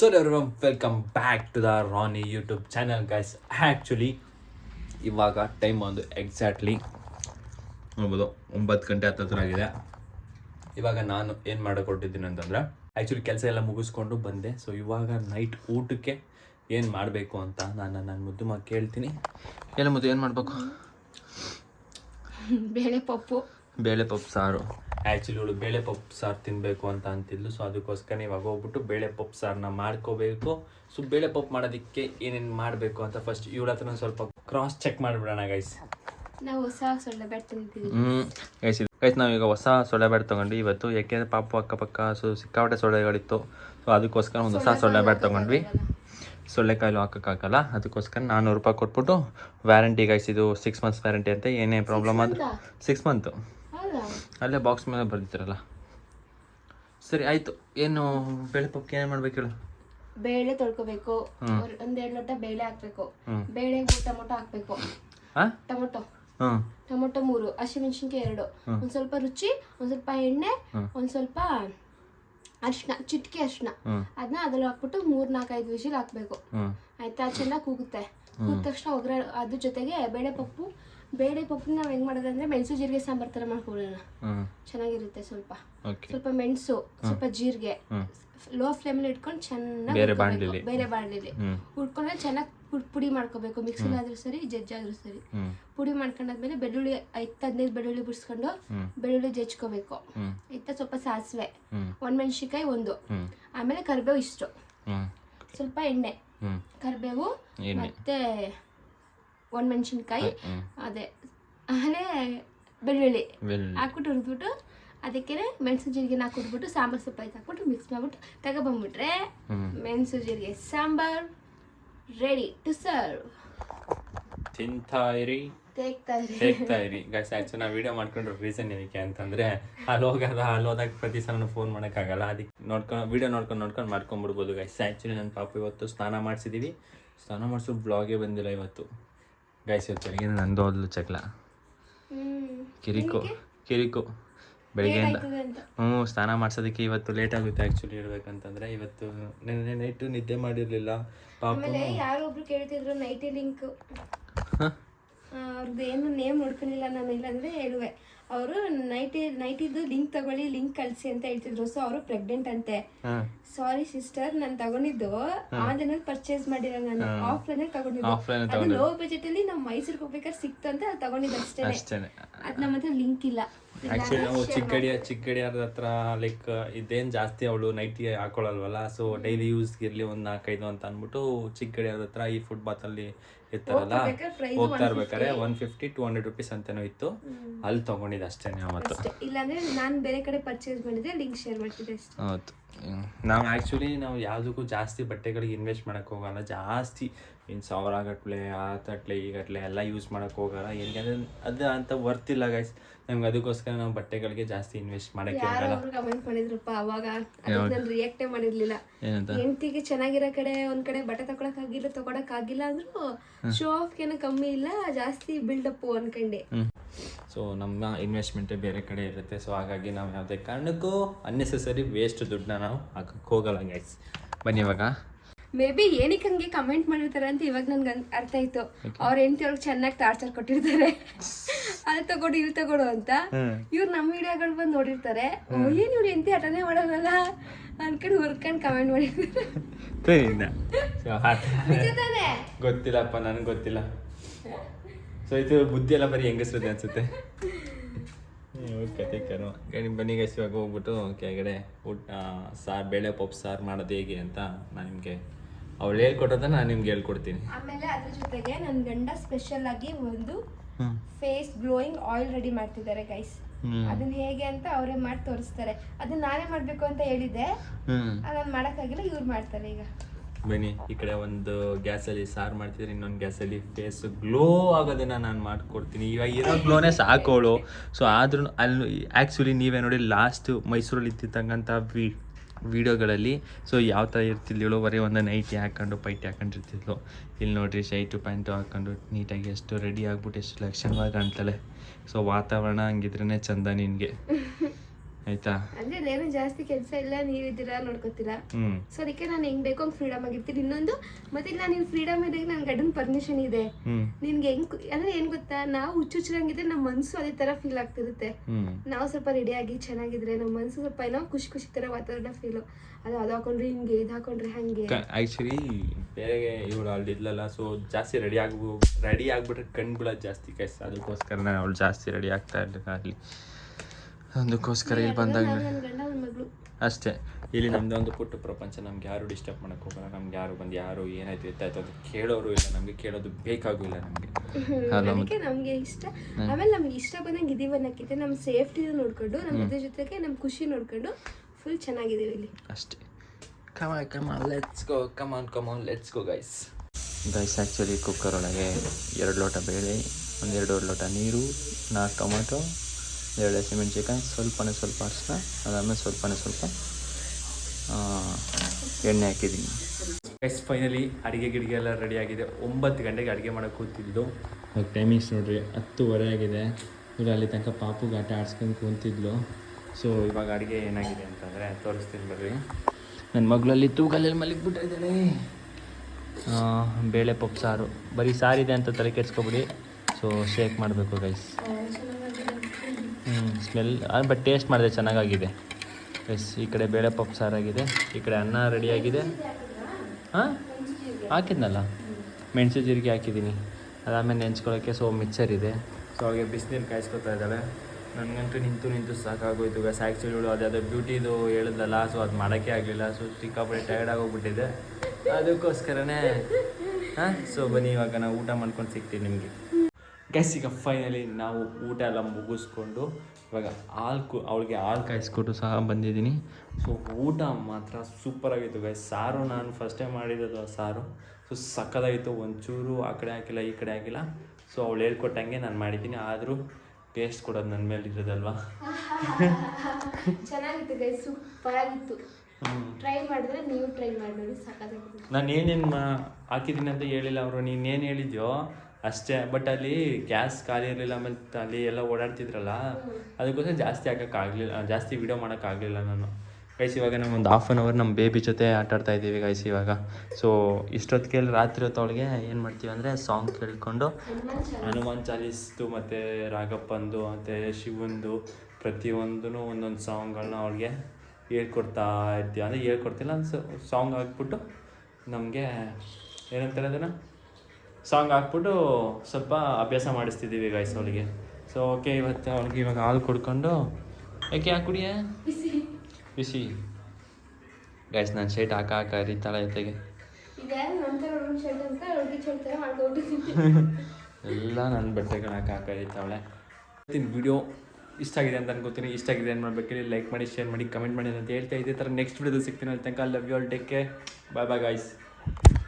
So everyone welcome back to the Rani YouTube channel guys actually ಇವಾಗ time ಒಂದು exactly ನೋಡ್ಬೋದು ಒಂಬತ್ತು ಗಂಟೆ ಹತ್ತತ್ರ ಆಗಿದೆ. ಇವಾಗ ನಾನು ಏನು ಮಾಡಿಕೊಟ್ಟಿದ್ದೀನಿ ಅಂತಂದರೆ ಆ್ಯಕ್ಚುಲಿ ಕೆಲಸ ಎಲ್ಲ ಮುಗಿಸ್ಕೊಂಡು ಬಂದೆ. ಸೊ ಇವಾಗ ನೈಟ್ ಊಟಕ್ಕೆ ಏನು ಮಾಡಬೇಕು ಅಂತ ನಾನು ನನ್ನ ಮುದ್ದು ಮಗ ಕೇಳ್ತೀನಿ. ಹೇಳ ಮುದ್ದು ಏನು ಮಾಡಬೇಕು? ಬೇಳೆ ಪಪ್ಪು. ಬೇಳೆ ಪಪ್ಪು ಸಾರು. ಆ್ಯಕ್ಚುಲಿ ಇವಳು ಬೇಳೆ ಪಪ್ಪು ಸಾರು ತಿನ್ನಬೇಕು ಅಂತ ಅಂತಿದ್ಲು. ಸೊ ಅದಕ್ಕೋಸ್ಕರ ಇವಾಗ ಹೋಗ್ಬಿಟ್ಟು ಬೇಳೆ ಪಪ್ಪು ಸಾರನ್ನ ಮಾಡ್ಕೋಬೇಕು. ಸೊ ಬೇಳೆ ಪಪ್ಪು ಮಾಡೋದಕ್ಕೆ ಏನೇನು ಮಾಡಬೇಕು ಅಂತ ಫಸ್ಟ್ ಇವಳ ಹತ್ರ ಸ್ವಲ್ಪ ಕ್ರಾಸ್ ಚೆಕ್ ಮಾಡಿಬಿಡೋಣ ಗೈಸ್ ನಾವು ಹೊಸ ಹ್ಞೂ ಗೈಸ್ ಇದು ಗೈಸ್ ನಾವೀಗ ಹೊಸ ಸೊಳ್ಳೆ ಬ್ಯಾಟ್ ತೊಗೊಂಡ್ವಿ ಇವತ್ತು ಯಾಕೆಂದರೆ ಪಾಪು ಅಕ್ಕಪಕ್ಕ ಸೊ ಸಿಕ್ಕಾಪಟ್ಟೆ ಸೊಳ್ಳೆಗಳಿತ್ತು. ಸೊ ಅದಕ್ಕೋಸ್ಕರ ಒಂದು ಹೊಸ ಸೊಳ್ಳೆ ಬ್ಯಾಟ್ ತೊಗೊಂಡ್ವಿ. ಸೊಳ್ಳೆಕಾಯಿಲು ಹಾಕೋಕ್ಕಾಗಲ್ಲ. ಅದಕ್ಕೋಸ್ಕರ ನಾನ್ನೂರು ರೂಪಾಯಿ ಕೊಟ್ಬಿಟ್ಟು ವ್ಯಾರಂಟಿ ಗೈಸ್ ಇದು ಸಿಕ್ಸ್ ಮಂತ್ಸ್ ವ್ಯಾರಂಟಿ ಅಂತ. ಏನೇ ಪ್ರಾಬ್ಲಮ್ ಆದರೂ ಸಿಕ್ಸ್ ಮಂತು ಅಲ್ಲೇ. ಬಾಕ್ಸ್ ಮೇಲೆ ಬರ್ದಿತ್ತಿರಲ್ಲ ಸರಿ ಆಯ್ತು. ಏನು ಬೇಳೆ ಪಕ್ಕ ಏನ್ ಮಾಡ್ಬೇಕು ಹೇಳು? ಬೇಳೆ ತೊಳ್ಕೊಬೇಕು. ಒಂದೆರಡು ಲೋಟ ಬೇಳೆ ಹಾಕ್ಬೇಕು. ಬೇಳೆ ಟೊಮೊಟೊ ಹಾಕ್ಬೇಕು. ಟೊಮೊಟೊ. ಟೊಮೊಟೊ ಮೂರು ಹಸಿಮೆಣಸಿನ್ಕಾಯಿ ಎರಡು. ಒಂದ್ ಸ್ವಲ್ಪ ರುಚಿ ಒಂದ್ ಸ್ವಲ್ಪ ಎಣ್ಣೆ ಒಂದ್ ಸ್ವಲ್ಪ ಅರ್ಶಿನ ಚಿಟ್ಕಿ ಅರ್ಶಿನ. ಅದನ್ನ ಅದ್ರಲ್ಲಿ ಹಾಕ್ಬಿಟ್ಟು ಮೂರ್ ನಾಲ್ಕೈದು ವಿಷಲ್ ಹಾಕ್ಬೇಕು ಆಯ್ತಾ? ಚೆನ್ನಾಗಿ ಕೂಗುತ್ತೆ. ಕೂದ ತಕ್ಷಣ ಒಗ್ಗರಣೆ ಅದ್ರ ಜೊತೆಗೆ ಬೇಳೆ ಪಪ್ಪು ಬೇಳೆ ಪಪ್ಪು ನಾವು ಹೆಂಗ್ ಮಾಡೋದಂದ್ರೆ ಮೆಣಸು ಜೀರಿಗೆ ಸಾಂಬಾರ್ ತರ ಮಾಡ್ಕೊಳ್ಳೋಣ ಚೆನ್ನಾಗಿರುತ್ತೆ ಸ್ವಲ್ಪ. ಓಕೆ. ಸ್ವಲ್ಪ ಮೆಣಸು ಸ್ವಲ್ಪ ಜೀರಿಗೆ. ಲೋ ಫ್ಲೇಮಲ್ಲಿ ಇಟ್ಕೊಂಡು ಚೆನ್ನಾಗಿ ಬೇರೆ. ಬಾಣ್ಲಿಲಿ. ಬೇರೆ ಬಾಣಲಿಲಿ. ಹ್ಞೂ ಹುಡ್ಕೊಂಡ್ರೆ ಚೆನ್ನಾಗಿ ಪುಡಿ ಮಾಡ್ಕೋಬೇಕು. ಮಿಕ್ಸಿಲ್ ಆದ್ರೂ ಸರಿ ಜಜ್ಜಾದ್ರೂ ಸರಿ. ಪುಡಿ ಮಾಡ್ಕೊಂಡಾದ್ಮೇಲೆ ಬೆಳ್ಳುಳ್ಳಿ ಐದು ಹದಿನೈದು ಬೆಳ್ಳುಳ್ಳಿ ಬಿಡಿಸ್ಕೊಂಡು ಬೆಳ್ಳುಳ್ಳಿ ಜಜ್ಕೋಬೇಕು. ಇತ್ತ ಸ್ವಲ್ಪ ಸಾಸಿವೆ. ಒಂದು ಮೆಣಸಿಕಾಯಿ ಒಂದು. ಆಮೇಲೆ ಕರಿಬೇವು ಇಷ್ಟು. ಸ್ವಲ್ಪ ಎಣ್ಣೆ. ಕರ್ಬೇವು ಮತ್ತೆ ಒಣಮೆಣ್ಸಿನ್ಕಾಯಿ ಮೆಣಸಿನ್ಕಾಯಿ ಅದೇ. ಆಮೇಲೆ ಬೆಳ್ಳುಳ್ಳಿ ಹಾಕ್ಬಿಟ್ಟು ಹುರಿದ್ಬಿಟ್ಟು ಅದಕ್ಕೆ ಮೆಣಸು ಜೀರಿಗೆ ಹಾಕ್ಬಿಟ್ಬಿಟ್ಟು ಸಾಂಬಾರ್ ಸೊಪ್ಪು ಹಾಕ್ಬಿಟ್ಟು ಮಿಕ್ಸ್ ಮಾಡ್ಬಿಟ್ಟು ತಗೊಬಂದ್ಬಿಟ್ರೆ ಮೆಣಸು ಜೀರಿಗೆ ಸಾಂಬಾರ್ ರೆಡಿ ಟು ಸರ್ವ್ ತಿಂತಾ ಇರಿ. ಹೇಗ್ತಾ ಇರಿ. ಗೈಸ್ ಆ್ಯಕ್ಚುಲಿ ನಾವು ವಿಡಿಯೋ ಮಾಡ್ಕೊಂಡ್ರೆ ರೀಸನ್ ಏನಕ್ಕೆ ಅಂತಂದರೆ ಅಲ್ಲಿ ಹೋಗೋದ ಅಲ್ಲಿ ಹೋದಾಗ ಪ್ರತಿ ಸಲ ಫೋನ್ ಮಾಡೋಕ್ಕಾಗಲ್ಲ. ಅದಕ್ಕೆ ನೋಡ್ಕೊಂಡು ವಿಡಿಯೋ ನೋಡ್ಕೊಂಡು ನೋಡ್ಕೊಂಡು ಮಾಡ್ಕೊಂಡ್ಬಿಡ್ಬೋದು ಗಾಯ್ಸ್ ಆ್ಯಕ್ಚುಲಿ ನನ್ನ ಪಾಪ ಇವತ್ತು ಸ್ನಾನ ಮಾಡಿಸಿದ್ದೀವಿ ಸ್ನಾನ ಮಾಡಿಸೋ ಬ್ಲಾಗೇ ಬಂದಿಲ್ಲ ಇವತ್ತು. ಗೈಸ್ ಇವತ್ತು ಬೆಳಗ್ಗೆ ನಂದು ಹೋದ್ಲು ಚಕ್ಲ ಕಿರಿಕು ಕಿರಿಕು ಬೆಳಗ್ಗೆಯಿಂದ ಹ್ಞೂ ಸ್ನಾನ ಮಾಡ್ಸೋದಕ್ಕೆ ಇವತ್ತು ಲೇಟ್ ಆಗುತ್ತೆ ಆ್ಯಕ್ಚುಲಿ ಇರಬೇಕಂತಂದ್ರೆ ಇವತ್ತು ನೆನ್ನೆ ನೈಟು ನಿದ್ದೆ ಮಾಡಿರಲಿಲ್ಲ ಪಾಪ ಯಾರೊಬ್ರು ಕೇಳ್ತಿದ್ರು ನೈಟಿ ಲಿಂಕ್ ಅವ್ರದ್ದು ಏನು ನೇಮ್ ನೋಡ್ಕೊಂಡಿಲ್ಲ ನಾನು ಇಲ್ಲಾಂದ್ರೆ ಹೇಳುವೆ. ಅವರು ನೈಟಿ ನೈಟಿದ್ದು ಲಿಂಕ್ ತಗೊಳ್ಳಿ ಲಿಂಕ್ ಕಳಿಸಿ ಅಂತ ಹೇಳ್ತಿದ್ರು. ಸೊ ಅವರು ಪ್ರೆಗ್ನೆಂಟ್ ಅಂತೆ. ಸಾರಿ ಸಿಸ್ಟರ್ ನಾನು ತಗೊಂಡಿದ್ದು. ಆನ್ಲೈನ್ ಅಲ್ಲಿ ಪರ್ಚೇಸ್ ಮಾಡಿರೋ ನಾನು. ಆಫ್ಲೈನ್ ಅಲ್ಲಿ ತಗೊಂಡಿದ್ದು. ಅದು ಲೋ ಬಜೆಟ್ ಅಲ್ಲಿ ನಾವು ಮೈಸೂರಿಗೆ ಹೋಗ್ಬೇಕಾದ್ರೆ ಸಿಕ್ತು ಅಂತ ತಗೊಂಡಿದ್ದು ಅಷ್ಟೇ ಅದ್ ನಮ್ಮ ಹತ್ರ ಲಿಂಕ್ ಇಲ್ಲ. ಆಕ್ಚುಲಿ ನಾವು ಚಿಕ್ಕಡಿಯ ಚಿಕ್ಕಡಿಯಾರ ಹತ್ರ ಲೈಕ್ ಇದೇನು ಜಾಸ್ತಿ ಅವಳು ನೈಟಿ ಹಾಕೊಳ್ಳಲ್ವಲ್ಲ ಸೊ ಡೈಲಿ ಯೂಸ್ ಇರ್ಲಿ ಒಂದು ನಾಲ್ಕೈದು ಅಂತ ಅಂದ್ಬಿಟ್ಟು ಚಿಕ್ಕಡಿಯಾರ ಹತ್ರ ಈ ಫುಟ್ಬಾತ್ ಬಾತಲ್ಲಿ ಇರ್ತಾರಲ್ಲ ಹೋಗ್ತಾ ಇರ್ಬೇಕಾದ್ರೆ one fifty two hundred rupees ಅಂತನೋ ಇತ್ತು. ಅಲ್ಲಿ ತಗೊಂಡಿದ್ದೆ ಅಷ್ಟೇ ಅವತ್ತು ಅಂದ್ರೆ ಇಲ್ಲಾಂದ್ರೆ ನಾನು ಬೇರೆ ಕಡೆ ಪರ್ಚೇಸ್ ಮಾಡಿದ್ರೆ ಲಿಂಕ್ ಶೇರ್ ಮಾಡ್ತಿದ್ದೆ ಅಷ್ಟೇ. ಹೌದು. ನಾವು ಆಕ್ಚುಲಿ ನಾವು ಯಾವುದಕ್ಕೂ ಜಾಸ್ತಿ ಬಟ್ಟೆಗಳಿಗೆ ಇನ್ವೆಸ್ಟ್ ಮಾಡಕ್ ಹೋಗಲ್ಲ. ಜಾಸ್ತಿ ಇನ್ನು ಸಾವಿರ ಗಟ್ಟಲೆ ಆ ತಟ್ಲೆ ಈ ಗಟ್ಟಲೆ ಎಲ್ಲ ಯೂಸ್ ಮಾಡೋಕ್ಕೆ ಹೋಗಲ್ಲ. ಏನಕ್ಕೆ ಅದು ಅಂತ ವರ್ತಿಲ್ಲ ಗೈಸ್ ನಮ್ಗೆ ಅದಕ್ಕೋಸ್ಕರ ನಾವು ಬಟ್ಟೆಗಳಿಗೆ ಜಾಸ್ತಿ ಇನ್ವೆಸ್ಟ್ ಮಾಡೋಕ್ಕೆ ಹೋಗಲ್ಲ ಕಮೆಂಟ್ ಮಾಡಿದ್ರಪ್ಪ ಅವಾಗ ಅದಕ್ಕೆ ನಾನು ರಿಯಾಕ್ಟೇ ಮಾಡಿರ್ಲಿಲ್ಲ. ಏನಂತ? ಹೆಂಡತಿಗೆ ಚೆನ್ನಾಗಿರೋ ಕಡೆ ಒಂದ್ ಕಡೆ ಬಟ್ಟೆ ತಗೊಳಕ್ ಆಗಿಲ್ಲ ತಗೊಳಕ್ ಆಗಿಲ್ಲ ಅಂದ್ರೂ ಶೋ ಆಫ್ ಏನೋ ಕಮ್ಮಿ ಇಲ್ಲ ಜಾಸ್ತಿ ಬಿಲ್ಡಪ್ ಅನ್ಕಂಡೆ. ಸೊ ನಮ್ಮ ಇನ್ವೆಸ್ಟ್ಮೆಂಟ್ ಬೇರೆ ಕಡೆ ಇರುತ್ತೆ. ಸೊ ಹಾಗಾಗಿ ನಾವು ಯಾವುದೇ ಕಾರಣಕ್ಕೂ ಅನ್ನೆಸೆಸರಿ ವೇಸ್ಟ್ ದುಡ್ಡನ್ನ ನಾವು ಹಾಕಕ್ಕೆ ಹೋಗಲ್ಲ ಗೈಸ್ ಬನ್ನಿ ಇವಾಗ. ಮೇ ಬಿ ಏನಕ್ಕೆ ಹಂಗೆ ಕಮೆಂಟ್ ಮಾಡಿರ್ತಾರೆ ಅಂತ ಇವಾಗ ನನ್ಗೆ ಅರ್ಥ ಆಯ್ತು. ಅವ್ರ ಹೆಂಡತಿ ಅವ್ರಿಗೆ ಚೆನ್ನಾಗಿ ಟಾರ್ಚರ್ ಕೊಟ್ಟಿರ್ತಾರೆ. ಅಲ್ಲಿ ತಗೊಡು ಇಲ್ಲಿ ತಗೊಡು ಅಂತ. ಇವ್ರು ನಮ್ಮ ವಿಡಿಯೋಗಳು ಬಂದು ನೋಡಿರ್ತಾರೆ. ಏನು ಇವ್ರು ಹೆಂಡತಿ ಹಠನೇ ಮಾಡೋದಲ್ಲ? ಅನ್ಕೊಂಡು ಹುರ್ಕೊಂಡು ಕಮೆಂಟ್ ಮಾಡಿರ್ತಾರೆ? ಗೊತ್ತಿಲ್ಲಪ್ಪ ನನಗೆ ಗೊತ್ತಿಲ್ಲ. ಸೊ ಇದು ಬುದ್ಧಿ ಎಲ್ಲ ಬರೀ ಹೆಂಗಸ್ರದ್ದು ಅನ್ಸುತ್ತೆ. ಕತೆ ಕರು ಬನ್ನಿ ಗೈಸ್ ಇವಾಗ ಹೋಗ್ಬಿಟ್ಟು ಕೆಳಗಡೆ ಊಟ ಸಾರು ಬೇಳೆ ಪಪ್ಪು ಸಾರು ಮಾಡೋದು ಹೇಗೆ ಅಂತ ನಾನು ನಿಮಗೆ ಅವಳು ಹೇಳ್ಕೊಟ್ಟೋದನ್ನ ನಾನು ನಿಮ್ಗೆ ಹೇಳ್ಕೊಡ್ತೀನಿ. ಆಮೇಲೆ ಅದ್ರ ಜೊತೆಗೆ ನನ್ನ ಗಂಡ ಸ್ಪೆಷಲ್ ಆಗಿ ಒಂದು ಫೇಸ್ ಗ್ಲೋಯಿಂಗ್ ಆಯಿಲ್ ರೆಡಿ ಮಾಡ್ತಿದ್ದಾರೆ ಗೈಸ್ ಅದನ್ನ ಹೇಗೆ ಅಂತ ಅವರೇ ಮಾಡಿ ತೋರಿಸ್ತಾರೆ. ಅದನ್ನ ನಾನೇ ಮಾಡ್ಬೇಕು ಅಂತ ಹೇಳಿದೆ ಅದನ್ನ ಮಾಡಕ್ಕಾಗಿಲ್ಲ ಇವ್ರು ಮಾಡ್ತಾರೆ ಈಗ. ಬನ್ನಿ ಈ ಕಡೆ ಒಂದು ಗ್ಯಾಸಲ್ಲಿ ಸಾರ್ ಮಾಡ್ತಿದ್ರೆ ಇನ್ನೊಂದು ಗ್ಯಾಸಲ್ಲಿ ಫೇಸ್ ಗ್ಲೋ ಆಗೋದನ್ನ ನಾನು ಮಾಡ್ಕೊಡ್ತೀನಿ. ಇವಾಗ ಇರೋ ಗ್ಲೋನೇ ಸಾಕೋಳು ಸೊ ಆದ್ರೂ ಅಲ್ಲಿ ಆಕ್ಚುಲಿ ನೀವೇ ನೋಡಿ ಲಾಸ್ಟ್ ಮೈಸೂರಲ್ಲಿ ಇದ್ದಿರ್ತಕ್ಕಂಥ ವಿ ವಿಡಿಯೋಗಳಲ್ಲಿ. ಸೊ ಯಾವ ಥರ ಇರ್ತಿದ್ಳು ಬರೀ ಒಂದು ನೈಟಿ ಹಾಕ್ಕೊಂಡು ಪೈಟಿ ಹಾಕೊಂಡಿರ್ತಿದ್ಲು ಇಲ್ಲಿ ನೋಡಿರಿ ಶೈಟು ಪ್ಯಾಂಟು ಹಾಕೊಂಡು ನೀಟಾಗಿ ಎಷ್ಟು ರೆಡಿ ಆಗ್ಬಿಟ್ಟು, ಎಷ್ಟು ಲಕ್ಷಣವಾಗಿ ಕಾಣ್ತಾಳೆ. ಸೊ ವಾತಾವರಣ ಹಂಗಿದ್ರೇ ಚಂದ ನಿನಗೆ. ಆಯ್ತಾ? ಅಂದ್ರೆ ಏನು ಜಾಸ್ತಿ ಕೆಲಸ ಇಲ್ಲ ನೀವಿದ್ದೀರಾ ನೋಡ್ಕೋತೀರಾ? ಹ್ಮ್. ಸೊ ಅದಕ್ಕೆ ನಾನು ಹೆಂಗ್ ಬೇಕೋ ಹಂಗ್ ಫ್ರೀಡಮ್ ಆಗಿರ್ತೀನಿ. ಇನ್ನೊಂದು ಮತ್ತೆ ನಾನು ನಿನ್ ಫ್ರೀಡಮ್ ಇದೆ ನನ್ ಗಂಡನ್ ಪರ್ಮಿಷನ್ ಇದೆ. ಹ್ಮ್. ನಿನ್ಗೆ ಹೆಂಗ್ ಅಂದ್ರೆ ಏನ್ ಗೊತ್ತಾ? ನಾವು ಹುಚ್ಚುಚ್ಚರಂಗಿದ್ರೆ ನಮ್ಮ ಮನ್ಸು ಅದೇ ತರ ಫೀಲ್ ಆಗ್ತಿರುತ್ತೆ. ಹ್ಮ್. ನಾವು ಸ್ವಲ್ಪ ರೆಡಿ ಆಗಿ ಚೆನ್ನಾಗಿದ್ರೆ ನಮ್ಮ ಮನ್ಸು ಸ್ವಲ್ಪ ಏನೋ ಖುಷಿ ಖುಷಿ ತರ ವಾತಾವರಣ ಫೀಲ್ ಅದು ಅದು ಹಾಕೊಂಡ್ರೆ ಹಿಂಗೆ ಇದು ಹಾಕೊಂಡ್ರೆ ಹಂಗೆ. ಆಕ್ಚುಲಿ ಬೇರೆ ಇವಳು ಅಲ್ಲಿ ಇಲ್ಲಲ್ಲ ಸೊ ಜಾಸ್ತಿ ರೆಡಿ ಆಗ್ಬೋ ರೆಡಿ ಆಗ್ಬಿಟ್ರೆ ಕಣ್ ಜಾಸ್ತಿ ಕೈಸ್ ಅದಕ್ಕೋಸ್ಕರ ನಾನು ಅವಳು ಜಾಸ್ತಿ ರೆಡಿ ಆಗ್ತಾ ಇರಲಿಲ್ಲ ಅಲ್ಲಿ ಅದಕ್ಕೋಸ್ಕರ ಇಲ್ಲಿ ಬಂದಾಗ ಅಷ್ಟೇ. ಇಲ್ಲಿ ನಮ್ದು ಒಂದು ಪುಟ್ಟ ಪ್ರಪಂಚ ನಮ್ಗೆ ಯಾರು ಡಿಸ್ಟರ್ಬ್ ಮಾಡೋಕೆ ಹೋಗಲ್ಲ ನಮ್ಗೆ ಯಾರು ಬಂದು ಯಾರು ಏನಾಯ್ತು ಎತ್ತಾಯ್ತು ಅದು ಕೇಳೋರು ಇಲ್ಲ ನಮಗೆ ಕೇಳೋದು ಬೇಕಾಗೂ ಇಲ್ಲ ನಮಗೆ ಅದಕ್ಕೆ ನಮ್ಗೆ ಇಷ್ಟ. ಆಮೇಲೆ ನಮ್ಗೆ ಇಷ್ಟ ಬಂದಂಗೆ ಇದೀವಿ ನಮ್ ನಮ್ಮ ಸೇಫ್ಟಿ ನೋಡ್ಕೊಂಡು ನಮ್ಮ ಇದ್ರ ಜೊತೆಗೆ ನಮ್ಮ ಖುಷಿ ನೋಡ್ಕೊಂಡು ಫುಲ್ ಚೆನ್ನಾಗಿದ್ದೀವಿ ಇಲ್ಲಿ. ಅಷ್ಟೇ. Come come let's go come on come come on let's go guys guys actually cooker ಒಳಗೆ ಎರಡು ಲೋಟ ಬೇಳೆ ಒಂದೆರಡು ಲೋಟ ನೀರು ನಾಲ್ಕು ಟೊಮೆಟೊ ಎರಡು ಹಸಿಮೆಣ್ಸಿಕಾಯಿ ಸ್ವಲ್ಪನೇ ಸ್ವಲ್ಪ ಅರಿಶಿನ ಅದಾದಮೇಲೆ ಸ್ವಲ್ಪನೇ ಸ್ವಲ್ಪ ಆ, ಎಣ್ಣೆ ಹಾಕಿದ್ದೀನಿ. ಎಸ್ ಫೈನಲಿ ಅಡುಗೆ ಗಿಡಿಗೆ ಎಲ್ಲ ರೆಡಿ ಆಗಿದೆ. ಒಂಬತ್ತು ಗಂಟೆಗೆ ಅಡುಗೆ ಮಾಡೋಕೆ ಕೂತಿದ್ದು. ಟೈಮಿಂಗ್ಸ್ ನೋಡ್ರಿ ಹತ್ತುವರೆ ಆಗಿದೆ. ಇವ್ರು ಅಲ್ಲಿ ತನಕ ಪಾಪುಗೆ ಆಟ ಆಡ್ಸ್ಕೊಂಡು ಕೂತಿದ್ಲು. ಸೊ ಇವಾಗ ಅಡುಗೆ ಏನಾಗಿದೆ ಅಂತಂದರೆ ತೋರಿಸ್ತೀನಿ ಬರ್ರಿ ನನ್ನ ಮಗಳಲ್ಲಿ ತೂಕಲ್ಲಿ ಮಲಗಿಬಿಟ್ಟಿದ್ದಾಳೆ ಬೇಳೆ ಪಪ್ಪು ಸಾರು. ಬರೀ ಸಾರಿದೆ ಅಂತ ತಲೆ ಕೆಡ್ಸ್ಕೊಬಿಡಿ. ಸೊ ಶೇಕ್ ಮಾಡಬೇಕು ಗೈಸ್ ಸ್ಮೆಲ್ ಬಟ್ ಟೇಸ್ಟ್ ಮಾಡಿದೆ, ಚೆನ್ನಾಗಾಗಿದೆ. ಎಸ್ ಈ ಕಡೆ ಬೇಳೆ ಪಪ್ಪು ಸಾರಾಗಿದೆ, ಈ ಕಡೆ ಅನ್ನ ರೆಡಿಯಾಗಿದೆ. ಹಾಂ? ಹಾಕಿದ್ನಲ್ಲ? ಮೆಣಸು ಜೀರಿಗೆ ಹಾಕಿದ್ದೀನಿ. ಅದಾದಮೇಲೆ ನೆಂಚ್ಕೊಳ್ಳೋಕ್ಕೆ ಸೊ ಮಿಕ್ಸರ್ ಇದೆ. ಸೊ ಹಾಗೆ ಬಿಸಿನೀರು ಕಾಯಿಸ್ಕೊತಾ ಇದ್ದಾಳೆ. ನನಗಂತೂ ನಿಂತು ನಿಂತು ಸಾಕಾಗೋಯ್ತು ಗಸ್ ಆ್ಯಕ್ಚುಲಿ ಅದು, ಅದೇ ಬ್ಯೂಟಿದು ಹೇಳಿದ್ಲಲ್ಲ ಸೊ ಅದು ಮಾಡೋಕ್ಕೆ ಆಗಲಿಲ್ಲ. ಸೊ ಸಿಕ್ಕಾಪಟ್ಟೆ ಟಯರ್ಡ್ ಆಗೋಗ್ಬಿಟ್ಟಿದೆ. ಅದಕ್ಕೋಸ್ಕರನೇ, ಹಾಂ? ಸೊ ಬನ್ನಿ, ಇವಾಗ ನಾವು ಊಟ ಮಾಡ್ಕೊಂಡು ಸಿಗ್ತೀವಿ ನಿಮಗೆ. ಗೈಸ್ ಈಗ ಫೈನಲಿ ನಾವು ಊಟ ಎಲ್ಲ ಮುಗಿಸ್ಕೊಂಡು ಇವಾಗ ಹಾಲು ಕು ಅವಳಿಗೆ ಹಾಲು ಕಾಯಿಸ್ಕೊಟ್ಟು ಸಹ ಬಂದಿದ್ದೀನಿ. ಸೊ ಊಟ ಮಾತ್ರ ಸೂಪರಾಗಿತ್ತು ಗಾಯ್ ಸಾರು ನಾನು ಫಸ್ಟ್ ಟೈಮ್ ಮಾಡಿರೋದು ಸಾರು. ಸೊ ಸಕ್ಕದಾಗಿತ್ತು ಒಂಚೂರು ಆ ಕಡೆ ಹಾಕಿಲ್ಲ ಈ ಕಡೆ ಹಾಕಿಲ್ಲ. ಸೊ ಅವಳು ಹೇಳ್ಕೊಟ್ಟಂಗೆ ನಾನು ಮಾಡಿದ್ದೀನಿ. ಆದರೂ ಟೇಸ್ಟ್ ಕೊಡೋದು ನನ್ನ ಮೇಲೆ ಇರೋದಲ್ವಾ? ಚೆನ್ನಾಗಿತ್ತು ಗೈ ಸೂಪರ್ ಆಗಿತ್ತು. ಟ್ರೈ ಮಾಡಿದ್ರೆ ನೀವು ಟ್ರೈ ಮಾಡಿ ನಾನು ಏನೇನು ಮಾ ಹಾಕಿದ್ದೀನಿ ಅಂತ ಹೇಳಿಲ್ಲ ಅವರು. ನೀನು ಏನು ಹೇಳಿದ್ಯೋ ಅಷ್ಟೇ ಬಟ್ ಅಲ್ಲಿ ಗ್ಯಾಸ್ ಖಾಲಿ ಇರಲಿಲ್ಲ ಮತ್ತು ಅಲ್ಲಿ ಎಲ್ಲ ಓಡಾಡ್ತಿದ್ರಲ್ಲ ಅದಕ್ಕೋಸ್ಕರ ಜಾಸ್ತಿ ಹಾಕೋಕ್ಕಾಗಲಿಲ್ಲ ಜಾಸ್ತಿ ವೀಡಿಯೋ ಮಾಡೋಕ್ಕಾಗಲಿಲ್ಲ ನಾನು. ಗೈಸ್ ಇವಾಗ ನಾವು ಒಂದು ಹಾಫ್ ಆನ್ ಅವರ್ ನಮ್ಮ ಬೇಬಿ ಜೊತೆ ಆಟ ಆಡ್ತಾ ಇದ್ದೀವಿ ಗೈಸ್ ಇವಾಗ. ಸೊ ಇಷ್ಟೊತ್ತಿಗೆ ರಾತ್ರಿ ಹೊತ್ತು ಅವಳಿಗೆ ಏನು ಮಾಡ್ತೀವಿ ಅಂದರೆ ಸಾಂಗ್ ಕೇಳಿಕೊಂಡು ಹನುಮಾನ್ ಚಾಲೀಸ್ದು ಮತ್ತು ರಾಘಪ್ಪಂದು ಮತ್ತು ಶಿವಂದು ಪ್ರತಿಯೊಂದೂ ಒಂದೊಂದು ಸಾಂಗ್ಗಳನ್ನ ಅವಳಿಗೆ ಹೇಳ್ಕೊಡ್ತಾ ಇರ್ತೀವಿ ಅಂದರೆ ಹೇಳ್ಕೊಡ್ತಿಲ್ಲ ಸಾಂಗ್ ಹಾಕ್ಬಿಟ್ಟು ನಮಗೆ ಏನಂತಾರೆ ಅದನ್ನು? ಸಾಂಗ್ ಹಾಕ್ಬಿಟ್ಟು ಸ್ವಲ್ಪ ಅಭ್ಯಾಸ ಮಾಡಿಸ್ತಿದ್ದೀವಿ ಗಾಯ್ಸ್ ಅವಳಿಗೆ. ಸೊ ಓಕೆ ಇವತ್ತು ಅವ್ಳಿಗೆ ಇವಾಗ ಹಾಲು ಕುಡ್ಕೊಂಡು. ಯಾಕೆ ಯಾಕೆ ಕುಡಿಯ? ಬಿಸಿ. ಬಿಸಿ. ಗೈಸ್ ನಾನು ಶೈಟ್ ಹಾಕ ಹಾಕ ರೀತಾಳ ಜೊತೆಗೆ. ಎಲ್ಲ ನನ್ನ ಬಟ್ಟೆಗಳು ಹಾಕ ಹಾಕ ಇವತ್ತಿನ ವಿಡಿಯೋ ಇಷ್ಟ ಆಗಿದೆ ಅಂತ ಅನ್ಕೋತೀನಿ ಇಷ್ಟ ಆಗಿದೆ ಏನು ಮಾಡಬೇಕು ಲೈಕ್ ಮಾಡಿ ಶೇರ್ ಮಾಡಿ ಕಮೆಂಟ್ ಮಾಡಿ ಅಂತ ಹೇಳ್ತಾ ಇದೇ ಥರ ನೆಕ್ಸ್ಟ್ ವಿಡಿಯೋದಲ್ಲಿ ಸಿಗ್ತೀನಿ ಅಂತ ತನಕ. Love you all take care bye bye guys